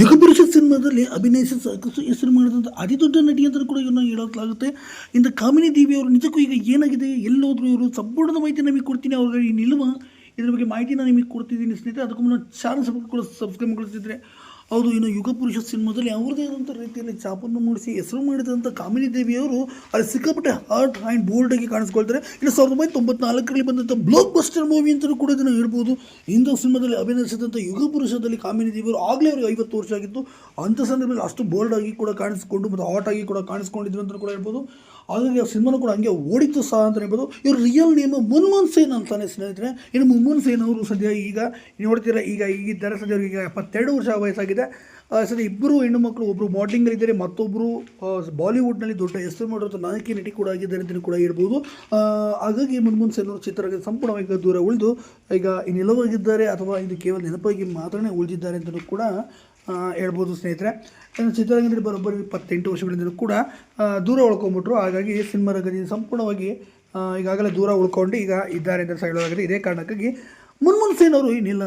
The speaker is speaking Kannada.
ಯುಗ ಪರಿಷತ್ ಸಿನಿಮಾದಲ್ಲಿ ಅಭಿನಯಿಸಿ ಸಾಕಷ್ಟು ಹೆಸರು ಮಾಡಿದಂಥ ಅತಿದೊಡ್ಡ ನಟಿ ಅಂತ ಕೂಡ ಇವ್ರನ್ನ ಹೇಳಲಾಗುತ್ತೆ. ಇಂದ ಕಾಮಿನಿ ದೇವಿ ಅವರು ನಿಜಕ್ಕೂ ಈಗ ಏನಾಗಿದೆ, ಎಲ್ಲೋದ್ರು ಇವರು ಸಂಪೂರ್ಣದ ಮಾಹಿತಿ ನಮಗೆ ಕೊಡ್ತೀನಿ ಅವ್ರಿಗೆ ಈ ನಿಲುವ? ಇದ್ರ ಬಗ್ಗೆ ಮಾಹಿತಿನ ನಿಮಗೆ ಕೊಡ್ತಿದ್ದೀನಿ ಸ್ನೇಹಿತರೆ. ಅದಕ್ಕೂ ಮುನ್ನ ಚಾನಲ್ ಕೂಡ ಸಬ್ಸ್ಕ್ರೈಬ್ ಮಾಡ್ತಿದ್ರೆ ಹೌದು, ಇನ್ನು ಯುಗಪುರುಷ ಸಿನಿಮಾದಲ್ಲಿ ಅವ್ರದೇ ಆದಂಥ ರೀತಿಯಲ್ಲಿ ಚಾಪನ್ನು ಮೂಡಿಸಿ ಹೆಸರು ಮಾಡಿದಂಥ ಕಾಮಿನಿ ದೇವಿಯವರು ಅಲ್ಲಿ ಸಿಕ್ಕಾಪಟ್ಟೆ ಹಾರ್ಟ್ ಆ್ಯಂಡ್ ಆಗಿ ಕಾಣಿಸ್ಕೊಳ್ತಾರೆ. ಇನ್ನು ಸಾವಿರದ ಒಂಬೈನೂರ ತೊಂಬತ್ನಾಲ್ಕರಲ್ಲಿ ಬಂದಂಥ ಬ್ಲಾಕ್ ಬಸ್ಟರ್ ಮೂವಿ ಅಂತಲೂ ಕೂಡ ಇದನ್ನು ಹೇಳ್ಬೋದು. ಹಿಂದೂ ಸಿನಿಮಾದಲ್ಲಿ ಅಭಿನಯಿಸಿದಂಥ ಯುಗಪುರುಷದಲ್ಲಿ ಕಾಮಿನಿ ದೇವಿಯವರು ಆಗಲೇ ಅವರಿಗೆ ಐವತ್ತು ವರ್ಷ ಆಗಿತ್ತು. ಅಂಥ ಸಂದರ್ಭದಲ್ಲಿ ಅಷ್ಟು ಬೋಲ್ಡ್ ಆಗಿ ಕೂಡ ಕಾಣಿಸ್ಕೊಂಡು ಮತ್ತು ಹಾಟ್ ಆಗಿ ಕೂಡ ಕಾಣಿಸ್ಕೊಂಡಿದ್ರು ಅಂತ ಕೂಡ ಹೇಳ್ಬೋದು. ಹಾಗಾಗಿ ಆ ಸಿನಿಮಾನು ಕೂಡ ಹಂಗೆ ಓಡಿತು ಸಹ ಅಂತ ಹೇಳ್ಬೋದು. ಇವ್ರ ರಿಯಲ್ ನೇಮ್ ಮುನ್ಮೋಹನ್ ಸೇನ್ ಅಂತಾನೆ ಸ್ನೇಹಿತರೆ. ಇನ್ನು ಮುನ್ಮೋಹನ್ ಸೇನ್ ಅವರು ಸದ್ಯ ಈಗ ನೋಡ್ತೀರಾ, ಈಗ ಈಗಿದ್ದಾರೆ. ಸದ್ಯ ಅವ್ರಿಗೆ ಈಗ ಎಪ್ಪತ್ತೆರಡು ವರ್ಷ ವಯಸ್ಸಾಗಿದೆ. ಆ, ಸರ್ ಇಬ್ಬರು ಹೆಣ್ಣು ಮಕ್ಕಳು ಒಬ್ಬರು ಮಾಡಲಿಂಗಲ್ಲಿದ್ದಾರೆ ಮತ್ತೊಬ್ಬರು ಬಾಲಿವುಡ್ನಲ್ಲಿ ದೊಡ್ಡ ಹೆಸರು ಮಾಡಿರೋ ನಾಯಕಿ ನಟಿ ಕೂಡ ಆಗಿದ್ದಾರೆ ಅಂತಲೂ ಕೂಡ ಹೇಳ್ಬೋದು. ಹಾಗಾಗಿ ಮುನ್ಮುನ್ ಅವರು ಚಿತ್ರಕ್ಕೆ ಸಂಪೂರ್ಣವಾಗಿ ದೂರ ಉಳಿದು ಈಗ ಇನ್ನೆಲ್ಲವಾಗಿದ್ದಾರೆ ಅಥವಾ ಇದು ಕೇವಲ ನೆನಪಾಗಿ ಮಾತ್ರನೇ ಉಳಿದಿದ್ದಾರೆ ಅಂತಲೂ ಕೂಡ ಹೇಳ್ಬೋದು ಸ್ನೇಹಿತರೆ. ಚಿತ್ರರಂಗದಲ್ಲಿ ಬರೋಬ್ಬರಿ ಇಪ್ಪತ್ತೆಂಟು ವರ್ಷಗಳಿಂದಲೂ ಕೂಡ ದೂರ ಉಳ್ಕೊಂಬಿಟ್ರು ಹಾಗಾಗಿ ಸಿನಿಮಾ ರಂಗದಿಂದ ಸಂಪೂರ್ಣವಾಗಿ ಈಗಾಗಲೇ ದೂರ ಉಳ್ಕೊಂಡು ಈಗ ಇದ್ದಾರೆ ಅಂತ ಹೇಳೋದಾಗಿದೆ ಇದೇ ಕಾರಣಕ್ಕಾಗಿ ಮುನ್ಮುನ್ ಸೇನ್ ಅವರು